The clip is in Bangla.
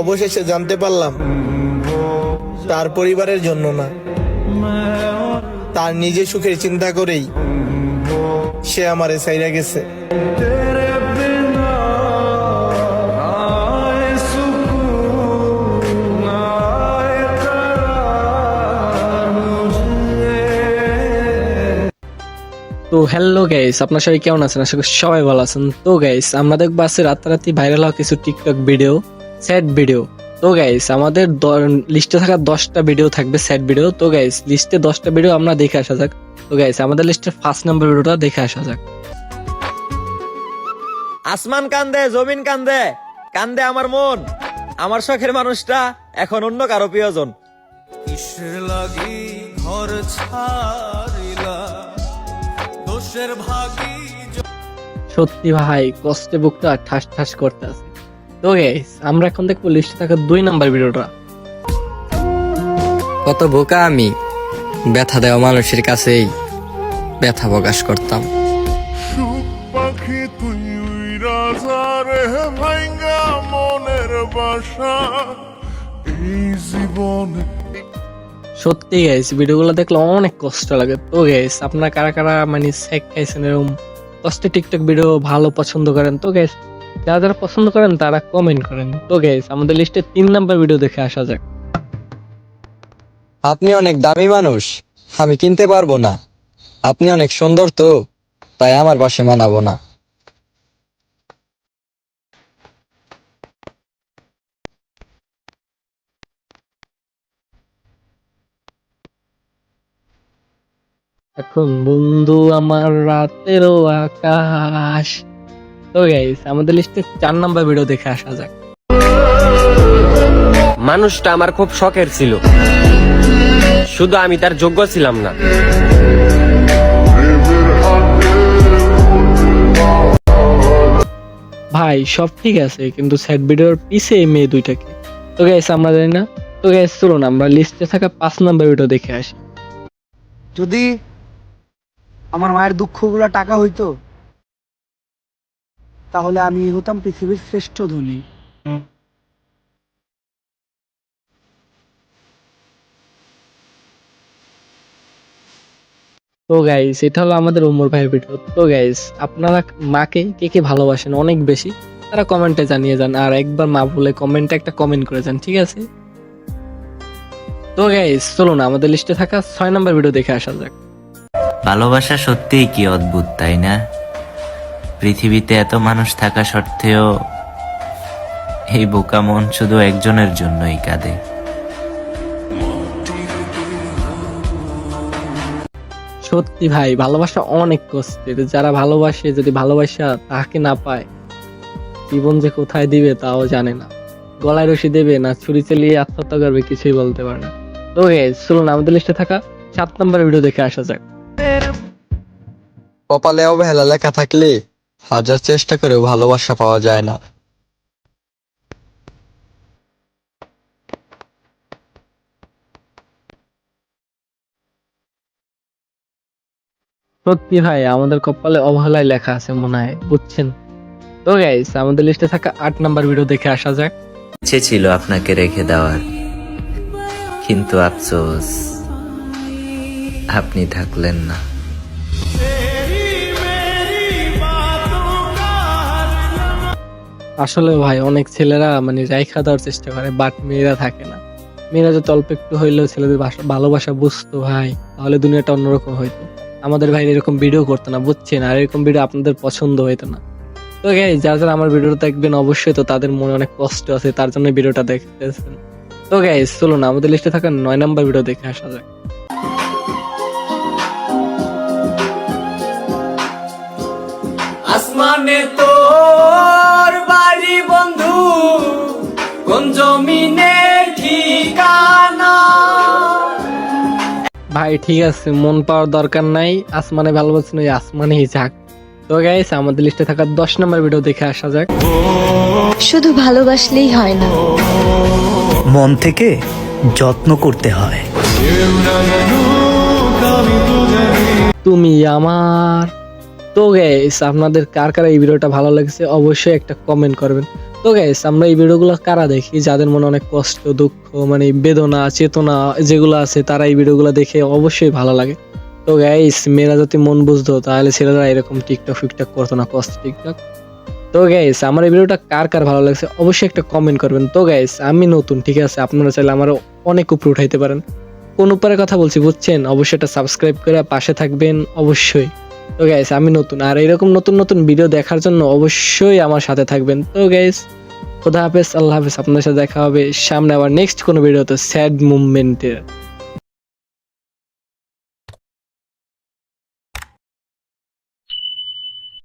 অবশেষে জানতে পারলাম, তার পরিবারের জন্য না। তার নিজের সুখের চিন্তা করেই সে আমারে সাইরা গেছে। তো হ্যালো গাইস আপনার সবাই কেমন আছেন? আশা করি সবাই ভালো আছেন। তো গাইস আমরা দেখব আছে রাতারাতি ভাইরাল হওয়া কিছু টিকটক ভিডিও স্যাড ভিডিও তো গাইস আমাদের লিস্টে থাকা দশটা ভিডিও থাকবে স্যাড ভিডিও তো গাইস লিস্টে দশটা ভিডিও আমরা দেখে আসা যাক। তো গাইস আমাদের লিস্টের ফার্স্ট নাম্বার ভিডিওটা দেখে আসা যাক। আসমান কান্দে জমিন কান্দে কান্দে আমার মন। আমার শখের মানুষটা এখন অন্য কারও প্রিয়জন। কিসের লাগি ঘর ছাড়িলা ভাগি সত্যি ভাই কষ্টে বুকটা ঠাস ঠাস করতে আছে তো গাইস আমরা এখন দেখব লিস্টে থাকা দুই নাম্বার ভিডিওটা কত বোকা আমি। ব্যথা দেওয়া মানুষের কাছেই ব্যথা প্রকাশ করতাম। সুখ পাখি তুই উইরা যা রে ভাঙ্গা মনের বাসা। এই জীবনে সত্যি গাইস ভিডিওগুলো দেখলে অনেক কষ্ট লাগে। তো গাইস আপনারা কারা কারা মানে সেক খাইছেন এরকম কষ্টে টিকটক ভিডিও ভালো পছন্দ করেন, তো গাইস যারা যারা পছন্দ করেন তারা কমেন্ট করেন। তো গাইস আমাদের লিস্টে তিন নাম্বার ভিডিও দেখে আসা যাক। আপনি অনেক দামি মানুষ, আমি কিনতে পারব না। আপনি অনেক সুন্দর তো, তাই আমার পাশে মানাবো না। এখন বন্ধু আমার রাতেরও আকাশ। তো গাইস আমাদের লিস্টে চার নাম্বার ভিডিও দেখে আসা যাক। মানুষটা আমার খুব শখের ছিল। শুধু আমি তার যোগ্য ছিলাম না। ভাই সব ঠিক আছে কিন্তু স্যাড ভিডিওর পিছে মেয়ে দুইটাকে। তো গাইস আমরা জানি না। তো গাইস চলুন আমরা লিস্টে থাকা পাঁচ নাম্বার ভিডিও দেখে আসি। যদি আমার মায়ের দুঃখগুলো টাকা হইতো, তাহলে আমি হতাম পৃথিবীর শ্রেষ্ঠ ধনী। তো গাইস এটা হলো আমাদের উমর ভাইয়ের ভিডিও তো গাইস আপনারা মাকে কে কে ভালোবাসেন অনেক বেশি, তারা কমেন্টে জানিয়ে যান, আর একবার মা বলে কমেন্টে একটা কমেন্ট করে যান, ঠিক আছে? তো গাইস চলুন, আমাদের লিস্টে থাকা ছয় নম্বর ভিডিও দেখে আসা যাক। ভালোবাসা সত্যিই কি অদ্ভুত, তাই না? পৃথিবীতে এত মানুষ থাকা সত্ত্বেও এই বোকা মন শুধু একজনের জন্যই কাঁদে। সত্যি ভাই, ভালোবাসা অনেক কষ্টের। যারা ভালোবাসে, যদি ভালোবাসা তাকে না পায়, জীবন যে কোথায় দিবে তাও জানে না। গলায় রশি দেবে না, ছুরি চালিয়ে আত্মহত্যা করবে, কিছুই বলতে পারে না। তো চলুন আমাদের লিস্টে থাকা সাত নাম্বার ভিডিও দেখে আসা যাক। কপালে অবহেলা লেখা থাকলে হাজার চেষ্টা করেও ভালোবাসা পাওয়া যায় না। সত্যি ভাই আমাদের কপালে অবহেলায় লেখা আছে মনে হয় বুঝছেন? তো গাইস আমাদের লিস্টে থাকা আট নাম্বার ভিডিও দেখে আসা যাক। ইচ্ছে ছিল আপনাকে রেখে দেওয়ার কিন্তু আফসোস। আপনি থাকলেন না। আসলে ভাই, অনেক ছেলেরা মানে রাইখা দেওয়ার চেষ্টা করে বাট মেয়েরা থাকে না। মেয়েরা যদি অল্প একটু হইলেও ছেলেদের ভালোবাসা বুঝতো ভাই, তাহলে দুনিয়াটা অন্যরকম হইতো। আমাদের ভাই এরকম ভিডিও করতো না, বুঝছেন? আর এরকম ভিডিও আপনাদের পছন্দ হইতো না। তো গাই যারা যারা আমার ভিডিওটা দেখবেন, অবশ্যই তো তাদের মনে অনেক কষ্ট আছে, তার জন্য ভিডিওটা দেখতেছেন। তো গাইজ চলুন, আমাদের লিস্টে থাকা নয় নাম্বার ভিডিও দেখে আসা যাক। আসমানে তোর বাড়ি বন্ধু কোন জমিনে ঠিকানা? ভাই ঠিক আছে মন পাওয়ার দরকার নাই আসমানে ভালোবাসেন ওই আসমানেই যাক। তো গাইস আমাদের লিস্টে থাকা দশ নম্বর ভিডিও দেখে আসা যাক। শুধু ভালোবাসলেই হয় না। মন থেকে যত্ন করতে হয়। তুমি আমার তো গাইস আপনাদের কার কার এই ভিডিওটা ভালো লাগছে অবশ্যই একটা কমেন্ট করবেন। তো গাইস আমরা এই ভিডিওগুলো কারা দেখি? যাদের মনে অনেক কষ্ট, দুঃখ মানে বেদনা, চেতনা যেগুলো আছে, তারা এই ভিডিওগুলো দেখে অবশ্যই ভালো লাগে। তো গাইস মেয়েরা যদি মন বুঝতো, তাহলে ছেলেরা এরকম টিকটক ফিকটক করতো না কষ্ট টিকটক তো গাইস আমার এই ভিডিওটা কার কার ভালো লাগছে অবশ্যই একটা কমেন্ট করবেন। তো গাইস আমি নতুন, ঠিক আছে? আপনারা চাইলে আমারও অনেক উপরে উঠাইতে পারেন। কোন উপরে কথা বলছি, বুঝছেন? অবশ্যই এটা সাবস্ক্রাইব করে পাশে থাকবেন, অবশ্যই। তো গাইস আমি নতুন। আর এরকম নতুন নতুন ভিডিও দেখার জন্য অবশ্যই আমার সাথে থাকবেন। তো গাইস খোদা হাফেজ, আল্লাহ হাফেজ আপনার সাথে দেখা হবে সামনে আবার নেক্সট কোনো ভিডিওতে স্যাড মুভমেন্টের